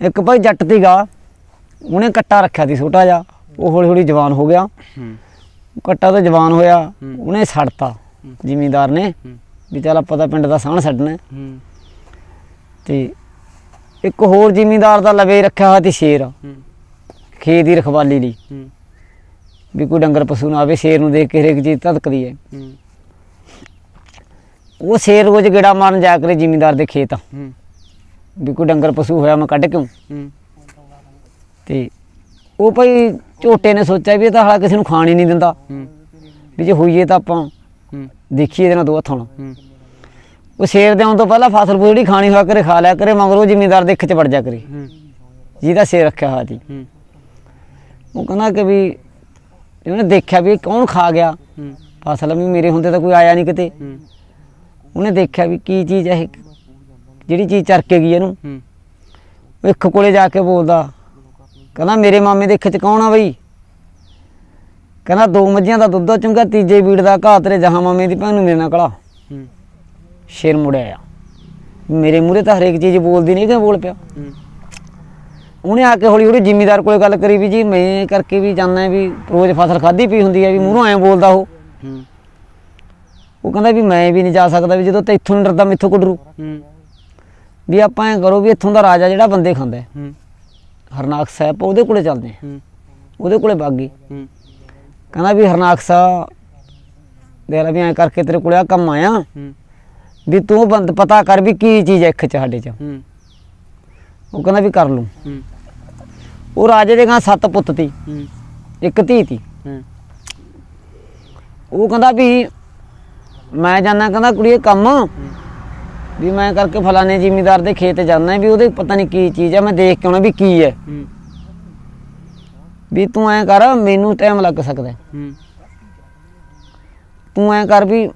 ਇੱਕ ਭਾਈ ਜੱਟ ਤੀਗਾ ਉਹਨੇ ਕੱਟਾ ਰੱਖਿਆ ਸੀ ਛੋਟਾ ਜਿਹਾ ਉਹ ਹੌਲੀ ਹੌਲੀ ਜਵਾਨ ਹੋ ਗਿਆ। ਹੂੰ। ਕੱਟਾ ਤਾਂ ਜਵਾਨ ਹੋਇਆ। ਉਹਨੇ ਛੱਡਤਾ ਜ਼ਿਮੀਂਦਾਰ ਨੇ ਵੀ ਚੱਲ ਆਪਾਂ ਤਾਂ ਪਿੰਡ ਦਾ ਸਾਹਣ ਛੱਡਣਾ ਤੇ ਇੱਕ ਹੋਰ ਜ਼ਿਮੀਂਦਾਰ ਦਾ ਲਵੇ ਰੱਖਿਆ ਹੋਇਆ ਸੀ ਸ਼ੇਰ ਖੇਤ ਦੀ ਰਖਵਾਲੀ ਲਈ। ਵੀ ਕੋਈ ਡੰਗਰ ਪਸ਼ੂ ਨਾ ਆਵੇ ਸ਼ੇਰ ਨੂੰ ਦੇਖ ਕੇ ਹਰੇਕ ਚੀਜ਼ ਧੜਕਦੀ ਹੈ। ਉਹ ਸ਼ੇਰ ਰੋਜ਼ ਗੇੜਾ ਮਾਰਨ ਜਾ ਕਰੇ ਜ਼ਿਮੀਂਦਾਰ ਦੇ ਖੇਤ। ਹੂੰ। ਵੀ ਕੋਈ ਡੰਗਰ ਪਸ਼ੂ ਹੋਇਆ ਮੈਂ ਕੱਢ ਕਿਉਂ ਹੂੰ। ਤੇ ਉਹ ਭਾਈ ਝੋਟੇ ਨੇ ਸੋਚਿਆ ਵੀ ਇਹ ਤਾਂ ਹਾਲਾ ਕਿਸੇ ਨੂੰ ਖਾਣ ਹੀ ਨਹੀਂ ਦਿੰਦਾ। ਹੂੰ। ਵੀ ਜੇ ਹੋਈਏ ਤਾਂ ਆਪਾਂ ਹੂੰ। ਦੇਖੀਏ ਇਹਦੇ ਨਾਲ ਦੋ ਹੱਥਾਂ ਨਾਲ। ਹੂੰ। ਉਹ ਸ਼ੇਰ ਦੇ ਆਉਣ ਤੋਂ ਪਹਿਲਾਂ ਫਸਲ ਜਿਹੜੀ ਖਾਣੀ ਹੋਇਆ ਕਰੇ ਖਾ ਲਿਆ ਕਰੇ ਮਗਰ ਜ਼ਿਮੀਂਦਾਰ ਦੇ ਇੱਕ ਚ ਵੜ ਜਾ ਕਰੇ। ਹੂੰ। ਜਿਹਦਾ ਸ਼ੇਰ ਰੱਖਿਆ ਹੋਇਆ ਸੀ। ਹੂੰ। ਉਹ ਕਹਿੰਦਾ ਕਿ ਵੀ ਉਹਨੇ ਦੇਖਿਆ ਵੀ ਇਹ ਕੌਣ ਖਾ ਗਿਆ। ਹੂੰ। ਫਸਲ ਵੀ ਮੇਰੇ ਹੁੰਦੇ ਤਾਂ ਕੋਈ ਆਇਆ ਨਹੀਂ ਕਿਤੇ। ਹੂੰ। ਉਹਨੇ ਦੇਖਿਆ ਵੀ ਕੀ ਚੀਜ਼ ਹੈ ਇਹ। ਜਿਹੜੀ ਚੀਜ਼ ਚਰ ਕੇ ਗਈ ਇਹਨੂੰ। ਹੂੰ। ਉਹ ਇੱਕ ਕੋਲੇ ਜਾ ਕੇ ਬੋਲਦਾ ਕਹਿੰਦਾ ਮੇਰੇ ਮਾਮੇ ਦੇ ਇੱਕ ਚ ਕੌਣ ਆ ਬਈ? ਕਹਿੰਦਾ ਦੋ ਮੱਝੀਆਂ ਦਾ ਦੁੱਧ ਚੁੰਗਾ ਤੀਜੇ ਵੀੜ ਦਾ ਘਾਹ ਤੇਰੇ ਜਹਾਂ ਮਾਮੇ ਦੀ ਭੈਣ ਨੂੰ ਮੇਰੇ ਨਾਲ ਕਲਾ ਹੂੰ। ਸ਼ੇਰ ਮੁੜਿਆ ਆ ਮੇਰੇ ਮੂਹਰੇ ਤਾਂ ਹਰੇਕ ਚੀਜ਼ ਬੋਲਦੀ ਨਹੀਂ ਕਿ ਬੋਲ ਪਿਆ। ਹੂੰ। ਉਹਨੇ ਆ ਕੇ ਹੌਲੀ ਹੌਲੀ ਜ਼ਿਮੀਦਾਰ ਕੋਲੇ ਗੱਲ ਕਰੀ ਵੀ ਜੀ ਮੈਂ ਕਰਕੇ ਵੀ ਜਾਣਾ ਵੀ ਰੋਜ਼ ਫਸਲ ਖਾਦੀ ਪਈ ਹੁੰਦੀ ਹੈ ਵੀ ਮੂਹਰੋਂ ਐਂ ਬੋਲਦਾ ਉਹ। ਹੂੰ। ਉਹ ਕਹਿੰਦਾ ਵੀ ਮੈਂ ਵੀ ਨਹੀਂ ਜਾ ਸਕਦਾ ਵੀ ਜਦੋਂ ਤੈਥੋਂ ਨੀ ਡਰਦਾ ਮੈਥੋਂ ਕੁੱਡਰੂ ਹੂੰ। ਵੀ ਆਪਾਂ ਐਂ ਕਰੋ ਵੀ ਇੱਥੋਂ ਦਾ ਰਾਜਾ ਜਿਹੜਾ ਬੰਦੇ ਖਾਂਦਾ ਹੈ, ਹੂੰ। ਹਰਨਾਕ ਸਾਹਿਬ ਉਹਦੇ ਕੋਲੇ ਚੱਲਦੇ ਹਾਂ ਹੂੰ। ਉਹਦੇ ਕੋਲੇ ਬਾਗੀ ਹੂੰ। ਕਹਿੰਦਾ ਵੀ ਹਰਨਾਕ ਸਾਹਿਬ ਦੇਖ ਲੈ ਵੀ ਐਂ ਕਰਕੇ ਤੇਰੇ ਕੋਲੇ ਆ ਕੰਮ ਆਇਆ। ਹੂੰ। ਵੀ ਤੂੰ ਬੰਦ ਪਤਾ ਕਰ ਵੀ ਕੀ ਚੀਜ਼ ਹੈ ਇੱਕ ਚ ਸਾਡੇ ਚ। ਹੂੰ। ਉਹ ਕਹਿੰਦਾ ਵੀ ਕਰ ਲੂੰ ਹੂੰ। ਉਹ ਰਾਜੇ ਦੇ ਗਾਂ ਸੱਤ ਪੁੱਤ ਤੀ। ਹੂੰ। ਇੱਕ ਧੀ ਤੀ। ਹੂੰ। ਉਹ ਕਹਿੰਦਾ ਵੀ ਮੈਂ ਜਾਣਾ ਕਹਿੰਦਾ ਕੁੜੀਏ ਕੰਮ। ਵੀ ਮੈਂ ਕਰਕੇ ਫਲਾਣੇ ਜ਼ਿਮੀਦਾਰ ਦੇ ਖੇਤ ਜਾਣਾ ਵੀ ਉਹਦੇ ਪਤਾ ਨਹੀਂ ਕੀ ਚੀਜ਼ ਹੈ ਮੈਂ ਦੇਖ ਕੇ ਆਉਣਾ ਵੀ ਕੀ ਹੈ। ਹੂੰ। ਵੀ ਤੂੰ ਐਂ ਕਰ ਮੈਨੂੰ ਟਾਈਮ ਲੱਗ ਸਕਦਾ। ਹੈ। ਹੂੰ ਤੂੰ ਐਂ ਕਰ ਵੀ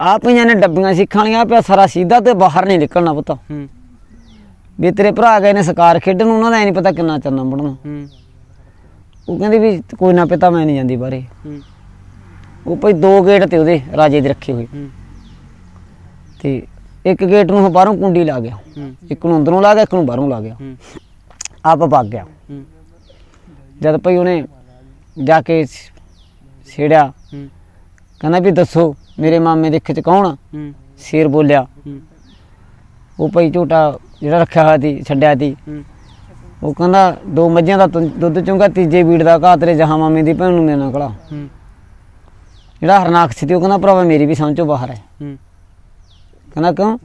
ਆ ਪਈਆਂ ਨੇ ਡੱਬੀਆਂ ਸਿੱਖਾਂ ਵਾਲੀਆਂ ਪਿਆ ਸਾਰਾ ਸਿੱਧਾ ਤੇ ਬਾਹਰ ਨਹੀਂ ਨਿਕਲਣਾ ਪੁੱਤ। ਹੂੰ। ਵੀ ਤੇਰੇ ਭਰਾ ਗਏ ਨੇ ਸਕਾਰ ਖੇਡਣ ਉਹਨਾਂ ਦਾ ਐ ਨਹੀਂ ਪਤਾ ਕਿੰਨਾ ਚੰਨਾ ਬਣਨਾ ਹੂੰ। ਉਹ ਕਹਿੰਦੀ ਵੀ ਕੋਈ ਨਾ ਪਿਤਾ ਮੈਂ ਨਹੀਂ ਜਾਂਦੀ ਬਾਰੇ ਹੂੰ। ਉਹ ਭਈ ਦੋ ਗੇਟ ਤੇ ਉਹਦੇ ਰਾਜੇ ਦੇ ਰੱਖੇ ਹੋਏ। ਹੂੰ। ਤੇ ਇੱਕ ਗੇਟ ਨੂੰ ਬਾਹਰੋਂ ਕੁੰਡੀ ਲਾ ਗਿਆ। ਇੱਕ ਨੂੰ ਅੰਦਰੋਂ ਲਾ ਗਿਆ ਇੱਕ ਨੂੰ ਬਾਹਰੋਂ ਲਾ ਗਿਆ। ਆਪ ਭੱਗ ਗਿਆ। ਜਦ ਭਈ ਉਹਨੇ ਜਾ ਕੇ ਛੇੜਿਆ। ਕਹਿੰਦਾ ਵੀ ਦੱਸੋ ਮੇਰੇ ਮਾਮੇ ਦੇ ਖਿੱਚ ਕੌਣ ਆ? ਸ਼ੇਰ ਬੋਲਿਆ। ਉਹ ਭਈ ਝੋਟਾ ਜਿਹੜਾ ਰੱਖਿਆ ਹੋਇਆ ਸੀ ਛੱਡਿਆ ਸੀ। ਉਹ ਕਹਿੰਦਾ ਦੋ ਮੱਝਾਂ ਦਾ ਦੁੱਧ ਚੁੰਗਾ ਤੀਜੇ ਵੀੜ ਦਾ ਘਾਹ ਤੇਰੇ ਜਹਾਂ ਮਾਮੇ ਦੀ ਭੈਣ ਨੂੰ ਮੇਰੇ ਨਾਲ ਕਲਾ ਜਿਹੜਾ ਹਰਨਾਕ ਸੀ ਤੇ ਉਹ ਕਹਿੰਦਾ ਭਰਾਵਾ ਮੇਰੀ ਵੀ ਸਮਝੋ ਬਾਹਰ ਹੂੰ। ਕਹਿੰਦਾ ਕਿਉਂ?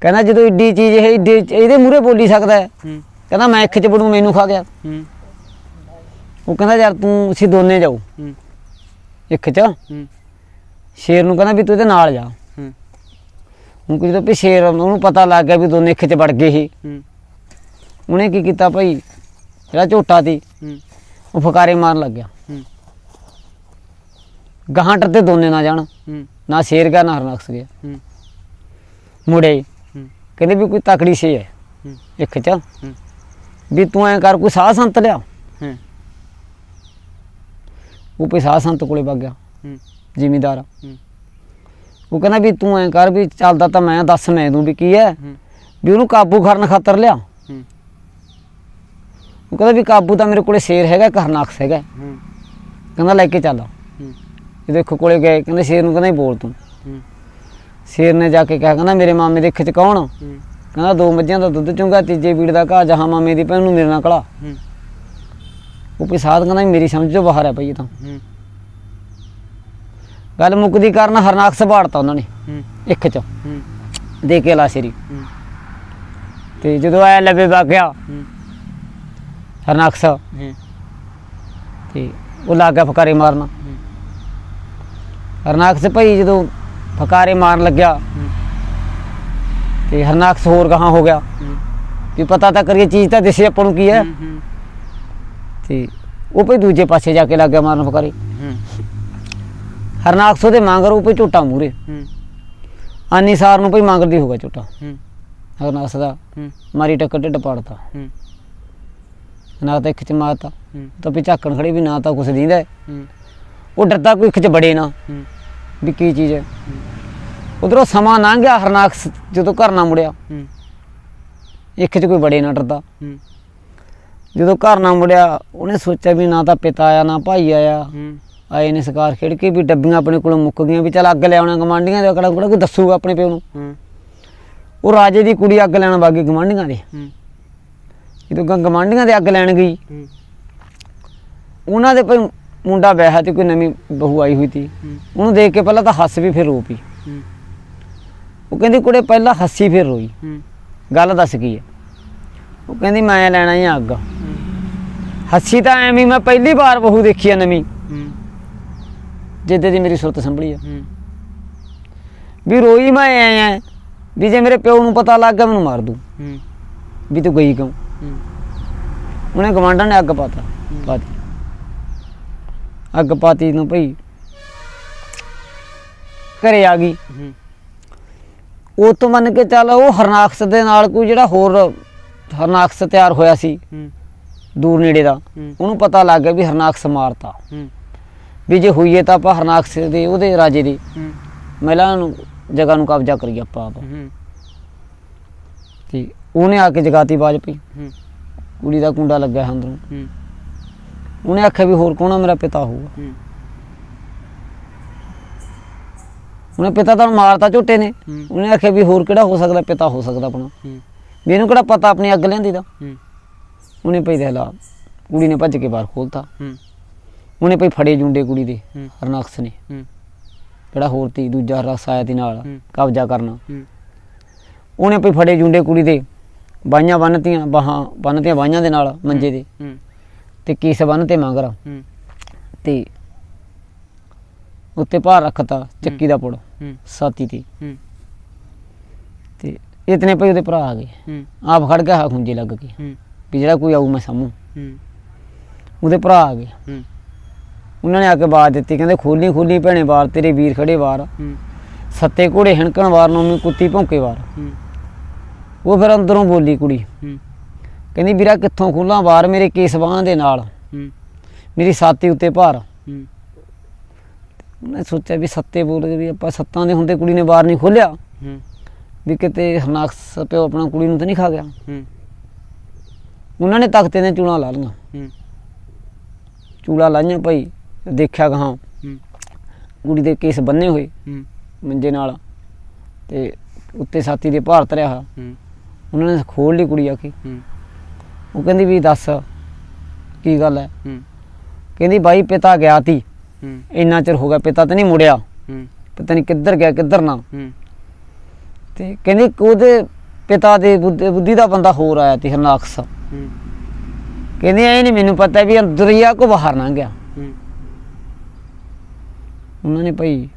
ਕਹਿੰਦਾ ਜਦੋਂ ਏਡੀ ਚੀਜ਼ ਇਹ ਏਡੇ ਇਹਦੇ ਮੂਹਰੇ ਬੋਲੀ ਸਕਦਾ ਹੈ। ਹੂੰ। ਕਹਿੰਦਾ ਮੈਂ ਇੱਕ ਚ ਬੜੂ ਮੈਨੂੰ ਖਾ ਗਿਆ। ਹੂੰ। ਉਹ ਕਹਿੰਦਾ ਯਾਰ ਤੂੰ ਅਸੀਂ ਦੋਨੇ ਜਾਓ ਹੂੰ। ਇੱਕ ਚ। ਹੂੰ। ਸ਼ੇਰ ਨੂੰ ਕਹਿੰਦਾ ਵੀ ਤੂੰ ਇਹਦੇ ਨਾਲ ਜਾ। ਹੂੰ। ਹੁਣ ਕਿ ਜਦੋਂ ਵੀ ਸ਼ੇਰ ਉਹਨੂੰ ਪਤਾ ਲੱਗ ਗਿਆ ਵੀ ਦੋਨੇ ਇੱਕ ਚ ਵੜ ਗਏ ਹੂੰ। ਉਹਨੇ ਕੀ ਕੀਤਾ ਭਾਈ? ਜਿਹੜਾ ਝੋਟਾ ਸੀ ਹੂੰ। ਉਹ ਫਕਾਰੇ ਮਾਰਨ ਲੱਗ ਗਿਆ। ਹੂੰ। ਗਾਹਾਂ ਡਰਦੇ ਦੋਨੇ ਨਾ ਜਾਣ। ਹੂੰ। ਨਾ ਸ਼ੇਰ ਗਿਆ ਨਾ ਹਰਨਾਕਸ ਗਿਆ। ਹੂੰ। ਮੁੜੇ। ਹੂੰ। ਕਹਿੰਦੇ ਵੀ ਕੋਈ ਤਕੜੀ ਸੇ ਹੈ ਹੂੰ। ਇੱਕ ਚ। ਹੂੰ। ਵੀ ਤੂੰ ਐਂ ਕਰ ਕੋਈ ਸਾਹ ਸੰਤ ਲਿਆ। ਹੂੰ। ਉਹ ਪਈ ਸਾਹ ਸੰਤ ਕੋਲੇ ਵਗ ਗਿਆ। ਹੂੰ। ਜ਼ਿਮੀਦਾਰ। ਹੂੰ। ਉਹ ਕਹਿੰਦਾ ਵੀ ਤੂੰ ਐਂ ਕਰ ਵੀ ਚੱਲਦਾ ਤਾਂ ਮੈਂ ਦੱਸ ਮੈਂ ਦੂੰ ਵੀ ਕੀ ਹੈ ਹੂੰ। ਵੀ ਉਹਨੂੰ ਕਾਬੂ ਕਰਨ ਖਾਤਰ ਲਿਆ। ਹੂੰ। ਉਹ ਕਹਿੰਦਾ ਵੀ ਕਾਬੂ ਤਾਂ ਮੇਰੇ ਕੋਲੇ ਸ਼ੇਰ ਹੈਗਾ ਇੱਕ ਹਰਨਾਕਸ ਹੈਗਾ। ਹੂੰ। ਕਹਿੰਦਾ ਲੈ ਕੇ ਚੱਲ। ਹੂੰ। ਇਹ ਦੇਖੋ ਕੋਲੇ ਗਏ ਕਹਿੰਦੇ ਸ਼ੇਰ ਨੂੰ ਕਹਿੰਦਾ ਹੀ ਬੋਲ ਤੂੰ। ਹੂੰ। ਸ਼ੇਰ ਨੇ ਜਾ ਕੇ ਕਿਹਾ ਕਹਿੰਦਾ ਮੇਰੇ ਮਾਮੇ ਦੇ ਖਿੱਚ ਕੌਣ? ਕਹਿੰਦਾ ਦੋ ਮੱਝਾਂ ਦਾ ਦੁੱਧ ਚੁੰਗਾ ਤੀਜੇ ਵੀੜ ਦਾ ਘਾਹ ਜਹਾਂ ਮਾਮੇ ਦੀ ਭੈਣ ਨੂੰ ਮੇਰੇ ਨਾਲ ਕਲਾ ਉਹ ਸਾਧ ਕਹਿੰਦਾ ਮੇਰੀ ਸਮਝ ਤੋਂ ਬਾਹਰ ਹੈ ਭਈ ਇਹ ਤਾਂ। ਗੱਲ ਮੁੱਕਦੀ ਕਾਰਨ ਹਰਨਾਕਸ ਬਾੜਤਾ ਉਹਨਾਂ ਨੇ ਇੱਕ ਚ। ਦੇ ਕੇ ਲਾ ਸ਼ੇਰੀ। ਤੇ ਜਦੋਂ ਆਇਆ ਲੱਭੇ ਵਗ ਗਿਆ ਹੂੰ ਹਰਨਾਕਸ ਹੂੰ। ਤੇ ਉਹ ਲੱਗ ਫਕਾਰੇ ਮਾਰਨਾ। ਹਰਨਾਕਸ ਭਾਈ ਜਦੋਂ ਫਕਾਰੇ ਮਾਰਨ ਲੱਗਿਆ। ਤੇ ਹਰਨਾਕਸ ਹੋਰ ਗਾਹਾਂ ਹੋ ਗਿਆ। ਵੀ ਪਤਾ ਤਾਂ ਕਰੀਏ ਚੀਜ਼ ਤਾਂ ਦਿਸੇ ਆਪਾਂ ਨੂੰ ਕੀ ਹੈ। ਤੇ ਉਹ ਭਾਈ ਦੂਜੇ ਪਾਸੇ ਜਾ ਕੇ ਲੱਗ ਗਿਆ ਮਾਰਨ ਫਕਾਰੇ। ਹਰਨਾਕਸ ਉਹਦੇ ਮੰਗਰ ਉਹ ਭਾਈ ਝੋਟਾ ਮੂਰੇ ਹੂੰ। ਆਨੀ ਸਾਰ ਨੂੰ ਭਾਈ ਮੰਗਰਦੀ ਹੋ ਗਿਆ ਝੋਟਾ। ਹਰਨਾਕਸ ਦਾ ਮਾਰੀ ਟੱਕਰ ਢਿੱਡ ਪਾੜਤਾ। ਨਾ ਤਾਂ ਇੱਕ ਚ ਮਾਰਤਾ। ਤਾਂ ਵੀ ਝਾਕਣ ਖੜੀ ਵੀ ਨਾ ਤਾਂ ਕੁਛ ਦੀਂਦਾ। ਉਹ ਡਰਦਾ ਕੋਈ ਇੱਕ ਚ ਬੜੇ ਨਾ। ਵੀ ਕੀ ਚੀਜ਼ ਹੈ। ਉਧਰੋਂ ਸਮਾਂ ਲੰਘ ਗਿਆ ਹਰਨਾਕਸ ਜਦੋਂ ਘਰ ਨਾ ਮੁੜਿਆ। ਹੂੰ। ਇੱਕ 'ਚ ਕੋਈ ਬੜੇ ਨਾ ਡਰਦਾ। ਹੂੰ। ਜਦੋਂ ਘਰ ਨਾ ਮੁੜਿਆ ਉਹਨੇ ਸੋਚਿਆ ਵੀ ਨਾ ਤਾਂ ਪਿਤਾ ਆਇਆ ਨਾ ਭਾਈ ਆਇਆ। ਹੂੰ। ਆਏ ਨੇ ਸਕਾਰ ਖੇਡ ਕੇ ਵੀ ਡੱਬੀਆਂ ਆਪਣੇ ਕੋਲੋਂ ਮੁੱਕ ਗਈਆਂ ਵੀ ਚੱਲ ਅੱਗ ਲਿਆਉਣਾ ਗਵਾਂਢੀਆਂ ਦੇ ਅਕੜਾ ਕੋਈ ਦੱਸੂਗਾ ਆਪਣੇ ਪਿਓ ਨੂੰ। ਹੂੰ। ਉਹ ਰਾਜੇ ਦੀ ਕੁੜੀ ਅੱਗ ਲੈਣ ਵਾਗੀ ਗਵਾਂਢੀਆਂ ਦੇ। ਹੂੰ। ਜਦੋਂ ਗ- ਗਵਾਂਢੀਆਂ ਦੇ ਅੱਗ ਲੈਣ ਗਈ ਹੂੰ। ਉਹਨਾਂ ਦੇ ਭਾਈ ਮੁੰਡਾ ਵਿਆਹਿਆ ਤੇ ਕੋਈ ਨਵੀਂ ਬਹੂ ਆਈ ਹੋਈ ਸੀ ਉਹਨੂੰ ਦੇਖ ਕੇ ਪਹਿਲਾਂ ਤਾਂ ਹੱਸ ਵੀ ਫਿਰ ਰੋ ਪਈ। ਉਹ ਕਹਿੰਦੀ ਕੁੜੇ ਪਹਿਲਾਂ ਹੱਸੀ ਫਿਰ ਰੋਈ। ਗੱਲ ਦੱਸ ਕੀ ਹੈ? ਉਹ ਕਹਿੰਦੀ ਮੈਂ ਲੈਣਾ ਹੀ ਅੱਗ। ਹੱਸੀ ਤਾਂ ਐਵੇਂ ਮੈਂ ਪਹਿਲੀ ਵਾਰ ਬਹੂ ਦੇਖੀ ਆ ਨਵੀਂ। ਜਿੱਦੇ ਦੀ ਮੇਰੀ ਸੁਰਤ ਸੰਭਲੀ ਆ। ਵੀ ਰੋਈ ਮੈਂ ਆਇਆ ਵੀ ਜੇ ਮੇਰੇ ਪਿਓ ਨੂੰ ਪਤਾ ਲੱਗ ਗਿਆ ਮੈਨੂੰ ਮਾਰ ਦੂ। ਵੀ ਤੂੰ ਗਈ ਕਿਉਂ? ਉਹਨੇ ਗਵਾਂਢਾਂ ਨੇ ਅੱਗ ਪਾਤਾ ਪਾਤੀ। ਅੱਗ ਪਾਤੀ ਨੂੰ ਭਈ। ਘਰੇ ਆ ਗਈ। ਹੂੰ। ਉਹ ਤੋਂ ਮੰਨ ਕੇ ਚੱਲ ਉਹ ਹਰਨਾਕਸ ਦੇ ਨਾਲ ਕੋਈ ਜਿਹੜਾ ਹੋਰ ਹਰਨਾਕਸ ਤਿਆਰ ਹੋਇਆ ਸੀ। ਹੂੰ। ਦੂਰ ਨੇੜੇ ਦਾ। ਉਹਨੂੰ ਪਤਾ ਲੱਗ ਗਿਆ ਵੀ ਹਰਨਾਕਸ ਮਾਰਤਾ। ਹੂੰ। ਵੀ ਜੇ ਹੋਈਏ ਤਾਂ ਆਪਾਂ ਹਰਨਾਕਸ ਦੇ ਉਹਦੇ ਰਾਜੇ ਦੀ ਹੂੰ। ਮਹਿਲਾ ਨੂੰ ਜਗ੍ਹਾ ਨੂੰ ਕਬਜ਼ਾ ਕਰੀਏ ਆਪਾਂ ਆਪ। ਹੂੰ। ਤੇ ਉਹਨੇ ਆ ਕੇ ਜਗਾਤੀ ਬਾਜ ਪਈ ਹੂੰ। ਕੁੜੀ ਦਾ ਕੁੰਡਾ ਲੱਗਿਆ ਅੰਦਰੋਂ। ਹੂੰ। ਉਹਨੇ ਆਖਿਆ ਵੀ ਹੋਰ ਕੌਣ ਆ ਮੇਰਾ ਪਿਤਾ ਹੋਊਗਾ। ਹੂੰ। ਉਹਨੇ ਪਿਤਾ ਤਾਂ ਮਾਰਤਾ ਝੋਟੇ ਨੇ। ਹੂੰ। ਉਹਨੇ ਆਖਿਆ ਵੀ ਹੋਰ ਕਿਹੜਾ ਹੋ ਸਕਦਾ ਪਿਤਾ ਹੋ ਸਕਦਾ ਆਪਣਾ। ਹੂੰ। ਵੀ ਇਹਨੂੰ ਕਿਹੜਾ ਪਤਾ ਆਪਣੀ ਅੱਗ ਲੈਂਦੀ ਦਾ? ਹੂੰ। ਉਹਨੇ ਦੇਖ ਲਾ ਕੁੜੀ ਨੇ ਭੱਜ ਕੇ ਬਾਹਰ ਖੋਲਤਾ। ਹੂੰ। ਉਹਨੇ ਭਈ ਫੜੇ ਜੁੰਡੇ ਕੁੜੀ ਦੇ ਹੂੰ। ਹਰਨਾਕਸ ਨੇ। ਹੂੰ। ਜਿਹੜਾ ਹੋਰ ਤੀ ਦੂਜਾ ਰਸ ਆਇਆ ਤੀ ਨਾਲ ਹੂੰ। ਕਬਜ਼ਾ ਕਰਨਾ। ਹੂੰ। ਉਹਨੇ ਭਈ ਫੜੇ ਜੁੰਡੇ ਕੁੜੀ ਦੇ ਬਾਈਆਂ ਬੰਨਤੀਆਂ ਬਾਹਾਂ ਬੰਨਤੀਆਂ ਬਾਈਆਂ ਦੇ ਨਾਲ ਮੰਜੇ ਦੇ। ਹੂੰ। ਤੇ ਕੀਸ ਬੰਨ ਤੇ ਮੰਗਰਾ ਹੂੰ। ਤੇ ਉੱਤੇ ਭਾਰ ਰੱਖਤਾ ਚੱਕੀ ਦਾ ਪੁੜ ਹੂੰ। ਸਾਤੀ ਤੇ। ਹੂੰ। ਤੇ ਇਤਨੇ ਭਈ ਉਹਦੇ ਭਰਾ ਆ ਗਏ। ਹੂੰ। ਆਪ ਖੜ ਗਿਆ ਖੁੰਝੇ ਲੱਗ ਕੇ ਹੂੰ। ਵੀ ਜਿਹੜਾ ਕੋਈ ਆਊ ਮੈਂ ਸਾਮੂ ਹੂੰ। ਉਹਦੇ ਭਰਾ ਆ ਗਏ। ਹੂੰ। ਉਹਨਾਂ ਨੇ ਆ ਕੇ ਬਾਤ ਦਿੱਤੀ ਕਹਿੰਦੇ ਖੋਲੀ ਖੋਲੀ ਭੈਣੇ ਵਾਰ ਤੇਰੇ ਵੀਰ ਖੜੇ ਵਾਰ। ਹੂੰ। ਸੱਤੇ ਘੋੜੇ ਹਣਕਣ ਵਾਰ ਨੌਵੀਂ ਕੁੱਤੀ ਭੌਂਕੇ ਵਾਰ। ਹੂੰ। ਉਹ ਫਿਰ ਅੰਦਰੋਂ ਬੋਲੀ ਕੁੜੀ। ਹੂੰ। ਕਹਿੰਦੀ ਵੀਰਾ ਕਿੱਥੋਂ ਖੋਲਾਂ ਵਾਰ ਮੇਰੇ ਕੇਸ ਬਾਹਾਂ ਦੇ ਨਾਲ? ਹੂੰ। ਮੇਰੀ ਸਾਤੀ ਉੱਤੇ ਭਾਰ। ਹੂੰ। ਉਹਨੇ ਸੋਚਿਆ ਵੀ ਸੱਤੇ ਬੋਲ ਕੇ ਵੀ ਆਪਾਂ ਸੱਤਾਂ ਦੇ ਹੁੰਦੇ ਕੁੜੀ ਨੇ ਵਾਰ ਨਹੀਂ ਖੋਲਿਆ ਹੂੰ। ਵੀ ਕਿਤੇ ਹਰਨਾਕਸ ਪਿਓ ਆਪਣਾ ਕੁੜੀ ਨੂੰ ਤਾਂ ਨਹੀਂ ਖਾ ਗਿਆ। ਹੂੰ। ਉਹਨਾਂ ਨੇ ਤਖਤੇ ਦੇ ਚੂੜਾ ਲਾ ਲਈਆਂ। ਹੂੰ। ਚੂੜਾ ਲਾਈਆਂ ਭਾਈ ਦੇਖਿਆ ਹੂੰ। ਕੁੜੀ ਦੇ ਕੇਸ ਬੰਨੇ ਹੋਏ ਹੂੰ। ਮੰਜੇ ਨਾਲ ਤੇ ਉੱਤੇ ਸਾਥੀ ਦੇ ਭਾਰ ਹੋਇਆ। ਹੂੰ। ਉਹਨਾਂ ਨੇ ਖੋਲ ਲਈ ਕੁੜੀ ਆ ਕੇ। ਹੂੰ। ਉਹ ਕਹਿੰਦੀ ਵੀ ਦੱਸ ਕੀ ਗੱਲ ਹੈ? ਹੂੰ। ਕਹਿੰਦੀ ਬਾਈ ਪਿਤਾ ਗਿਆ ਤੀ। ਹੂੰ। ਇੰਨਾ ਚਿਰ ਹੋ ਗਿਆ ਪਿਤਾ ਤਾਂ ਨਹੀਂ ਮੁੜਿਆ। ਹੂੰ। ਪਤਾ ਨਹੀਂ ਕਿੱਧਰ ਗਿਆ ਕਿੱਧਰ ਨਾ। ਹੂੰ। ਤੇ ਕਹਿੰਦੀ ਉਹਦੇ ਪਿਤਾ ਦੇ ਬੁੱਧ- ਦਾ ਬੰਦਾ ਹੋਰ ਆਇਆ ਤੀ ਹਰਨਾਕਸ। ਹੂੰ। ਕਹਿੰਦੀ ਐ ਨਹੀਂ ਮੈਨੂੰ ਪਤਾ ਵੀ ਅੰਦਰ ਹੀ ਆ ਕੋ ਬਾਹਰ ਨਾ ਗਿਆ। ਹੂੰ। ਉਹਨਾਂ ਨੇ ਭਾਈ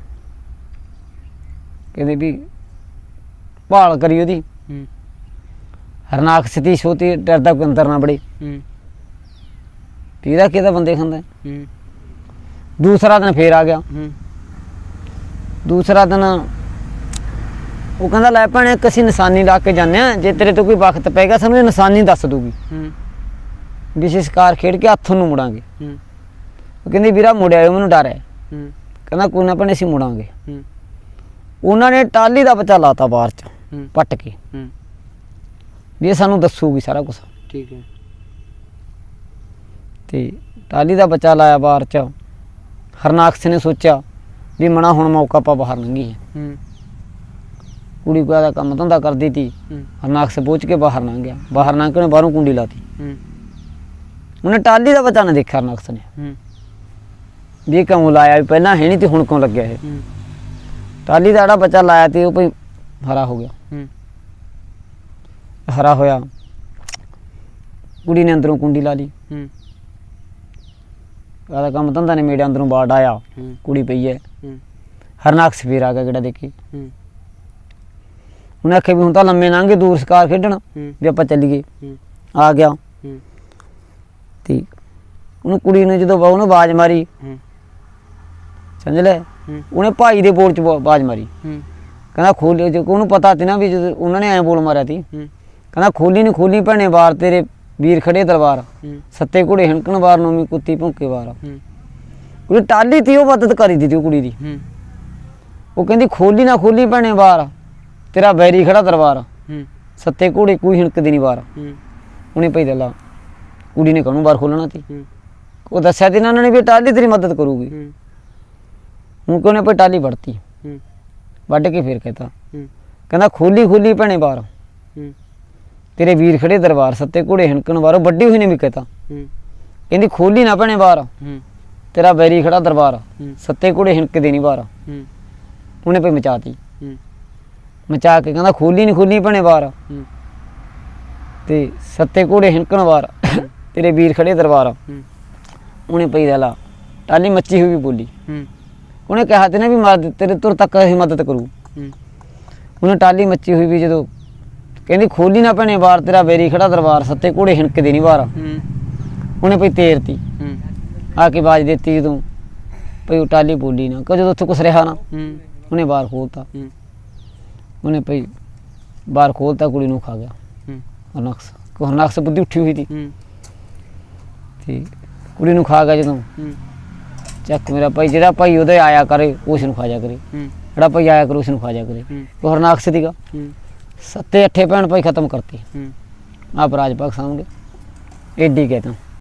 ਕਹਿੰਦੇ ਵੀ ਭਾਲ ਕਰੀ ਉਹਦੀ। ਹੂੰ। ਹਰਨਾਕਸ ਦੀ ਛੋਟੀ ਡਰਦਾ ਕੋਈ ਅੰਦਰ ਨਾ ਬੜੇ। ਹੂੰ। ਇਹਦਾ ਕਿਹਦਾ ਬੰਦੇ ਖਾਂਦਾ? ਹੂੰ। ਦੂਸਰਾ ਦਿਨ ਫੇਰ ਆ ਗਿਆ। ਹੂੰ। ਦੂਸਰਾ ਦਿਨ ਉਹ ਕਹਿੰਦਾ ਲੈ ਭੈਣੇ ਇੱਕ ਅਸੀਂ ਨਿਸ਼ਾਨੀ ਲਾ ਕੇ ਜਾਂਦੇ ਆ ਜੇ ਤੇਰੇ ਤੋਂ ਕੋਈ ਵਕਤ ਪੈਗਾ ਸਾਨੂੰ ਇਹ ਨਿਸ਼ਾਨੀ ਦੱਸ ਦੂਗੀ। ਹੂੰ। ਵੀ ਅਸੀਂ ਸ਼ਿਕਾਰ ਖੇਡ ਕੇ ਹੱਥੋਂ ਨੂੰ ਮੁੜਾਂਗੇ। ਹੂੰ। ਉਹ ਕਹਿੰਦੀ ਵੀਰਾ ਮੁੜਿਆ ਮੈਨੂੰ ਡਰ ਹੈ। ਹੂੰ। ਕਹਿੰਦਾ ਕੋਈ ਨਾ ਭੈਣੇ ਅਸੀਂ ਮੁੜਾਂਗੇ। ਹੂੰ। ਉਹਨਾਂ ਨੇ ਟਾਲੀ ਦਾ ਬਚਾ ਲਾਤਾ ਬਾਹਰ ਚ ਪੱਟ ਕੇ। ਹੂੰ। ਵੀ ਇਹ ਸਾਨੂੰ ਦੱਸੂਗੀ ਸਾਰਾ ਕੁਝ ਠੀਕ ਹੈ। ਤੇ ਟਾਲੀ ਦਾ ਬਚਾ ਲਾਇਆ ਬਾਹਰ ਚ। ਹਰਨਾਕਸ ਨੇ ਸੋਚਿਆ ਵੀ ਮਣਾ ਹੁਣ ਮੌਕਾ ਪਾ ਬਾਹਰ ਲੰਗੀ ਹੈ। ਹੂੰ ਕੁੜੀ ਕੋਈ ਦਾ ਕੰਮ ਧੰਦਾ ਕਰਦੀ ਤੀ। ਹੂੰ। ਹਰਨਾਕਸ ਪਹੁੰਚ ਕੇ ਬਾਹਰ ਲੰਘ ਗਿਆ। ਬਾਹਰ ਲੰਘ ਕੇ ਉਹਨੇ ਬਾਹਰੋਂ ਕੁੰਡੀ ਲਾਤੀ। ਹੂੰ। ਉਹਨੇ ਟਾਲੀ ਦਾ ਬਚਾ ਨਾ ਦੇਖਿਆ ਹਰਨਾਕਸ ਨੇ। ਹੂੰ। ਵੀ ਇਹ ਕਿਉਂ ਲਾਇਆ ਵੀ ਪਹਿਲਾਂ ਹੈ ਨਹੀਂ ਤੇ ਹੁਣ ਕਿਉਂ ਲੱਗਿਆ ਇਹ। ਹੂੰ। ਟਾਲੀ ਦਾ ਜਿਹੜਾ ਬੱਚਾ ਲਾਇਆ ਤੇ ਉਹ ਭਈ ਹਰਾ ਹੋ ਗਿਆ। ਹੂੰ। ਹਰਾ ਹੋਇਆ। ਕੁੜੀ ਨੇ ਅੰਦਰੋਂ ਕੁੰਡੀ ਲਾ ਲਈ। ਹੂੰ। ਆਦਾ ਕੰਮ ਧੰਦਾ ਨੇ ਮੇਰੇ ਅੰਦਰੋਂ ਬਾੜ ਆਇਆ। ਹੂੰ। ਕੁੜੀ ਪਈ ਹੈ ਹੂੰ। ਹਰਨਾਕਸ ਫੇਰ ਆ ਗਿਆ ਕਿਹੜਾ ਦੇਖੀ। ਹੂੰ। ਉਹਨੇ ਆਖਿਆ ਵੀ ਹੁਣ ਤਾਂ ਲੰਮੇ ਲੰਘੇ ਦੂਰ ਸ਼ਿਕਾਰ ਖੇਡਣ ਹੂੰ। ਵੀ ਆਪਾਂ ਚੱਲੀਏ। ਹੂੰ। ਆ ਗਿਆ। ਹੂੰ। ਤੇ ਉਹਨੂੰ ਕੁੜੀ ਨੇ ਜਦੋਂ ਬਾਹੂ ਨੂੰ ਆਵਾਜ਼ ਮਾਰੀ ਹੂੰ। ਸਮਝ ਲੈ? ਹੂੰ। ਉਹਨੇ ਭਾਈ ਦੇ ਬੋਲ ਚ ਆਵਾਜ਼ ਮਾਰੀ। ਹੂੰ। ਕਹਿੰਦਾ ਖੋਲੀ ਜੇ ਉਹਨੂੰ ਪਤਾ ਸੀ ਨਾ ਵੀ ਜਦੋਂ ਉਹਨਾਂ ਨੇ ਐਂ ਬੋਲ ਮਾਰਿਆ ਸੀ। ਹੂੰ। ਕਹਿੰਦਾ ਖੋਲੀ ਨਹੀਂ ਖੋਲੀ ਭੈਣੇ ਵਾਰ ਤੇਰੇ ਵੀਰ ਖੜੇ ਤਲਵਾਰ ਸੱਤੇ ਘੋੜੇ ਹਣਕਣ ਵਾਰ ਨੌਵੀਂ ਕੁੱਤੀ ਭੌਂਕੇ ਵਾਰ। ਕੁੜੀ ਟਾਲੀ ਤੀ ਉਹ ਮਦਦ ਕਰੀ ਦਿੱਤੀ ਉਹ ਕੁੜੀ ਦੀ। ਉਹ ਕਹਿੰਦੀ ਖੋਲੀ ਨਾ ਖੋਲੀ ਭੈਣੇ ਵਾਰ ਤੇਰਾ ਬੈਰੀ ਖੜਾ ਤਲਵਾਰ ਸੱਤੇ ਘੋੜੇ ਕੋਈ ਹਿਣਕਦੀ ਨਹੀਂ ਹੂੰ। ਉਹਨੇ ਭਈ ਦੱਲਾ ਕੁੜੀ ਨੇ ਕਾਹਨੂੰ ਬਾਹਰ ਖੋਲਣਾ ਤੀ? ਉਹ ਦੱਸਿਆ ਤੇ ਇਹਨਾਂ ਨੇ ਵੀ ਟਾਲੀ ਤੇਰੀ ਮਦਦ ਕਰੂਗੀ। ਹੁਣ ਕੋਨੇ ਭਈ ਟਾਲੀ ਵੜਤੀ? ਵੱਢ ਕੇ ਫੇਰ ਕਹਤਾ। ਕਹਿੰਦਾ ਖੋਲੀ ਖੋਲੀ ਭੈਣੇ ਹੂੰ। ਤੇਰੇ ਵੀਰ ਖੜੇ ਦਰਬਾਰ ਸੱਤੇ ਘੋੜੇ ਹਿਣਕਣ ਬਾਹਰੋਂ ਵੱਡੀ ਹੋਈ ਨੇ ਵੀ ਕਹਤਾ। ਹੂੰ। ਕਹਿੰਦੀ ਖੋਲੀ ਨਾ ਭੈਣੇ ਬਾਹਰ। ਹੂੰ। ਤੇਰਾ ਬੈਰੀ ਖੜਾ ਦਰਬਾਰ। ਸੱਤੇ ਘੋੜੇ ਹਿਣਕਦੇ ਨਹੀਂ ਬਾਹਰ। ਹੂੰ। ਉਹਨੇ ਭਈ ਮਚਾਤੀ। ਹੂੰ। ਮਚਾ ਕੇ ਕਹਿੰਦਾ ਖੋਲੀ ਨਹੀਂ ਖੋਲੀ ਭੈਣੇ ਬਾਹਰ। ਹੂੰ। ਤੇ ਸੱਤੇ ਘੋੜੇ ਹਿਣਕਣ ਬਾਹਰ। ਤੇਰੇ ਵੀਰ ਖੜੇ ਦਰਬਾਰ। ਹੂੰ। ਉਹਨੇ ਪਈ ਦੇਲਾ ਟਾਲੀ ਮੱਚੀ ਹੋਈ ਵੀ ਬੋਲੀ। ਹੂੰ। ਉਹਨੇ ਕਿਹਾ ਤੇ ਨਾ ਵੀ ਮਦਦ ਤੇਰੇ ਤੁਰ ਤੱਕ ਇਹ ਮਦਦ ਕਰੂ। ਹੂੰ। ਉਹਨੇ ਟਾਲੀ ਮੱਚੀ ਹੋਈ ਵੀ ਜਦੋਂ ਕਹਿੰਦੀ ਖੋਲੀ ਨਾ ਭੈਣੇ ਬਾਹਰ ਤੇਰਾ ਬੈਰੀ ਖੜਾ ਦਰਬਾਰ ਸੱਤੇ ਘੋੜੇ ਹਿਣਕਦੇ ਨਹੀਂ ਬਾਹਰ ਹੂੰ। ਉਹਨੇ ਪਈ ਤੇਰਤੀ ਹੂੰ। ਆ ਕੇ ਬਾਜ ਦਿੱਤੀ ਜਦੋਂ ਪਈ ਉਹ ਟਾਲੀ ਬੋਲੀ ਨਾ ਕਿ ਜਦੋਂ ਉੱਥੇ ਕੁਛ ਰਿਹਾ ਨਾ ਹੂੰ। ਉਹਨੇ ਬਾਹਰ ਖੋਲਤਾ। ਹੂੰ। ਉਹਨੇ ਪਈ ਬਾਹਰ ਖੋਲਤਾ ਕੁੜੀ ਨੂੰ ਖਾ ਗਿਆ। ਹੂੰ। ਹਰਨਕਸ ਕੋ ਹਰਨਕਸ ਬੁੱਧੀ ਉੱਠੀ ਹੋਈ ਸੀ। ਹੂੰ। ਤੇ ਕੁੜੀ ਨੂੰ ਖਾ ਗਿਆ ਜਦੋਂ। ਹੂੰ। ਚੱਕ ਮੇਰਾ ਭਾਈ ਜਿਹੜਾ ਭਾਈ ਉਹਦੇ ਆਇਆ ਕਰੇ ਉਸ ਨੂੰ ਖਾ ਜਾ ਕਰੇ। ਹੂੰ। ਜਿਹੜਾ ਭਾਈ ਆਇਆ ਕਰੇ ਉਸ ਨੂੰ ਖਾ ਜਾ ਕਰੇ। ਹੂੰ। ਉਹ ਹਰਨਾਕਸ ਸੀਗਾ। ਹੂੰ। ਸੱਤੇ ਅੱਠੇ ਭੈਣ ਭਾਈ ਖਤਮ ਕਰਤੇ। ਹੂੰ। ਆਪ ਰਾਜ ਭਗ ਸਾਹਮਣੇ ਏਡੀ ਕਹਿਤਾ